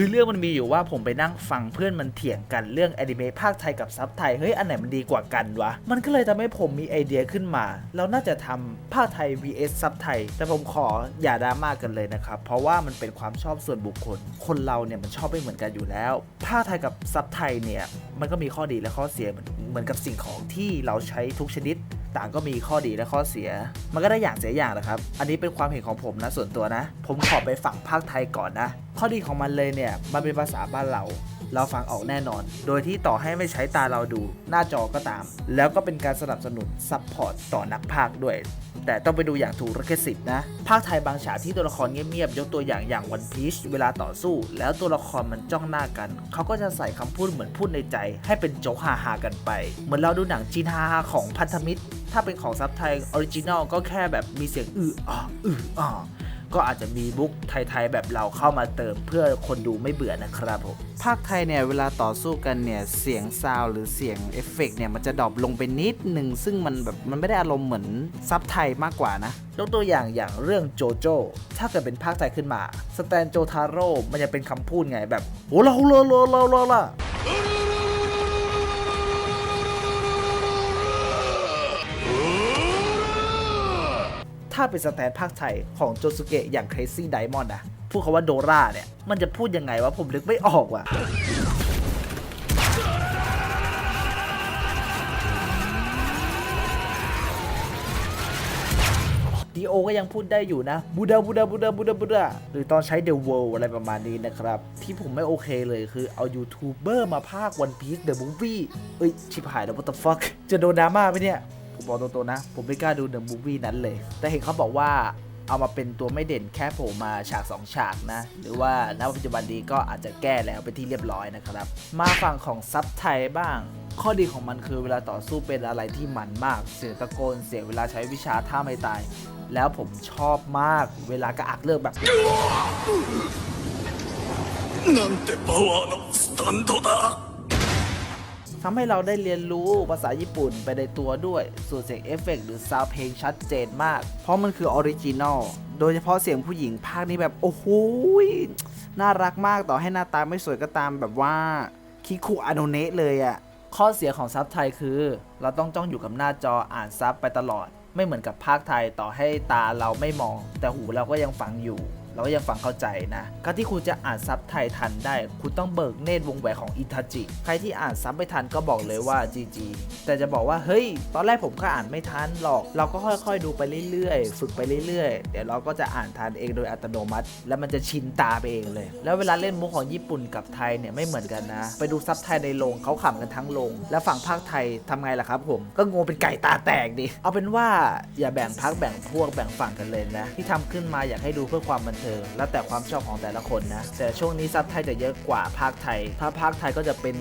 คือเรื่องมันมีอยู่ว่าผมไปนั่งฟังเพื่อนมันเถียงกันเรื่องอนิเมะภาคไทยกับซับไทย เฮ้ย อันไหนมันดีกว่ากันวะ มันก็เลยทำให้ผมมีไอเดียขึ้นมา เราน่าจะทำภาคไทย vs ซับไทย แต่ผมขออย่าดราม่ากันเลยนะครับ เพราะว่ามันเป็นความชอบส่วนบุคคล คนเราเนี่ยมันชอบไม่เหมือนกันอยู่แล้ว ภาคไทยกับซับไทยเนี่ย มันก็มีข้อดีและข้อเสียเหมือนเหมือนกับสิ่งของที่เราใช้ทุกชนิด ต่างก็มีข้อดีและข้อเสีย มันก็ได้อย่างเสียอย่างนะครับ อันนี้เป็นความเห็นของผมนะส่วนตัวนะ ผมขอไปฝั่งภาคไทยก่อนนะ ข้อดีของมันเลยเนี่ย มันเป็นภาษาบ้านเรา เราฟังออกแน่นอน โดยที่ต่อให้ไม่ใช้ตาเราดูหน้าจอก็ตาม แล้วก็เป็นการสนับสนุนซัพพอร์ตต่อนักพากย์ด้วย แต่ต้องไปดูอย่างถูกลิขสิทธิ์นะ ภาคไทยบางฉากที่ตัวละครเงียบๆยกตัวอย่างอย่างวันพีชเวลาต่อสู้ แล้วตัวละครมันจ้องหน้ากัน เขาก็จะใส่คำพูดเหมือนพูดในใจ ให้เป็นโจ๊กฮาๆกันไป เหมือนเราดูหนังจีนฮาๆของพันธมิตร ถ้าเป็นของซับไทยออริจินอลก็แค่แบบมีเสียงอืออ่ออืออ่อ ก็อาจจะมีบุ๊กไทยๆแบบเราเข้ามาเติมเพื่อคนดูไม่เบื่อนะครับผมภาคไทยเนี่ยเวลาต่อสู้กันเนี่ยเสียงซาวด์หรือเสียงเอฟเฟกต์เนี่ยมันจะดรอปลงไปนิดหนึ่งซึ่งมันแบบมันไม่ได้อารมณ์เหมือนซับไทยมากกว่านะยกตัวอย่างอย่างเรื่องโจโจ้ถ้าเกิดเป็นภาคไทยขึ้นมา สแตนโจทาโร่มันจะเป็นคำพูดไงแบบโอ้ลาโลโลโลโลล่ะ ถ้าเป็นสแตนภาคไทยของโจสุเกะอย่าง Crazy Diamond นะพูดคาว่าโดราเนี่ย มันจะพูดยังไงวะผมนึกไม่ออกว่ะดีโอก็ยังพูดได้อยู่นะบูดาบูดาบูดาบูดาบูดาหรือตอนใช้เด e w เว l อะไรประมาณนี้นะครับ ที่ผมไม่โอเคเลยคือเอายูทูบเบอร์มาพากวันพี e เดอะมูฟวี่เอ้ย ชิบหายแล้ว what the fuck จะโดนดราม่าไหมเนี่ย ผมบอกตรงๆนะ ผมไม่กล้าดูเดอะมูฟวี่นั้นเลย แต่เห็นเขาบอกว่าเอามาเป็นตัวไม่เด่นแค่โผล่มาฉาก 2 ฉากนะ หรือว่าณปัจจุบันนี้ก็อาจจะแก้แล้วเป็นที่เรียบร้อยนะครับ มาฝั่งของซับไทยบ้าง ข้อดีของมันคือเวลาต่อสู้เป็นอะไรที่มันมาก เสียงตะโกน เสียงเวลาใช้วิชาท่าไม่ตาย แล้วผมชอบมาก เวลากระอักเลิกแบบ なんてパワーのスタンドだ ทำให้เราได้เรียนรู้ภาษาญี่ปุ่นไปในตัวด้วย ส่วนเสียงเอฟเฟกต์หรือซาวเพลงชัดเจนมาก เพราะมันคือออริจินอล โดยเฉพาะเสียงผู้หญิงภาคนี้แบบ โอ้โหน่ารักมากต่อให้หน้าตาไม่สวยก็ตามแบบว่า คิคุอาโนเนะเลยอะข้อเสียของซับไทยคือ เราต้องจ้องอยู่กับหน้าจออ่านซับไปตลอด ไม่เหมือนกับภาคไทยต่อให้ตาเราไม่มอง แต่หูเราก็ยังฟังอยู่ เราก็ยังฟังเข้าใจนะการที่คุณจะอ่านซับไทยทันได้ คุณต้องเบิกเนตรวงแหวนของอิทาจิ ใครที่อ่านซับไม่ทันก็บอกเลยว่า GG แต่จะบอกว่าเฮ้ย ตอนแรกผมก็อ่านไม่ทันหรอก เราก็ค่อยๆดูไปเรื่อยๆ ฝึกไปเรื่อยๆ เดี๋ยวเราก็จะอ่านทันเองโดยอัตโนมัติ แล้วมันจะชินตาไปเองเลย แล้วเวลาเล่นมุกของญี่ปุ่นกับไทยเนี่ยไม่เหมือนกันนะ ไปดูซับไทยในโรงเขาขำกันทั้งโรงแล้วฝั่งภาคไทยทำไงล่ะครับ ผม ก็งงเป็นไก่ตาแตกดิ เอาเป็นว่าอย่าแบ่งพักแบ่งพวกแบ่งฝั่งกันเลยนะ ที่ทำขึ้นมาอยากให้ดูเพื่อความบันเทิงแล้วแต่ความชอบของแต่ละคนนะ แต่ช่วงนี้ซับไทยจะเยอะกว่าภาคไทย ถ้าภาคไทยก็จะเป็น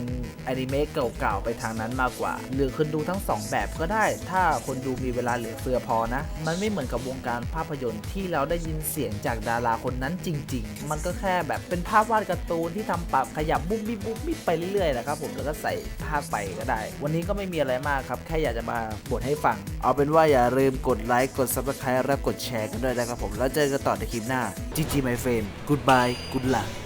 อนิเมะเก่าๆไปทางนั้นมากกว่า หรือคนดูทั้งสองแบบก็ได้ ถ้าคนดูมีเวลาเหลือเฟือพอนะ มันไม่เหมือนกับวงการภาพยนตร์ที่เราได้ยินเสียงจากดาราคนนั้นจริง ๆ มันก็แค่แบบเป็นภาพวาดการ์ตูนที่ทำปรับขยับบุ๊บบิ๊บบุ๊บบิ๊บไปเรื่อยๆนะครับผมแล้วก็ใส่ภาพไปก็ได้ วันนี้ก็ไม่มีอะไรมากครับ แค่อยากจะมาบ่นให้ฟัง เอาเป็นว่าอย่าลืมกดไลค์กด subscribe และกดแชร์กันด้วยนะครับผม แล้วเจอกันต่อในคลิปหน้า GG my friend goodbye good luck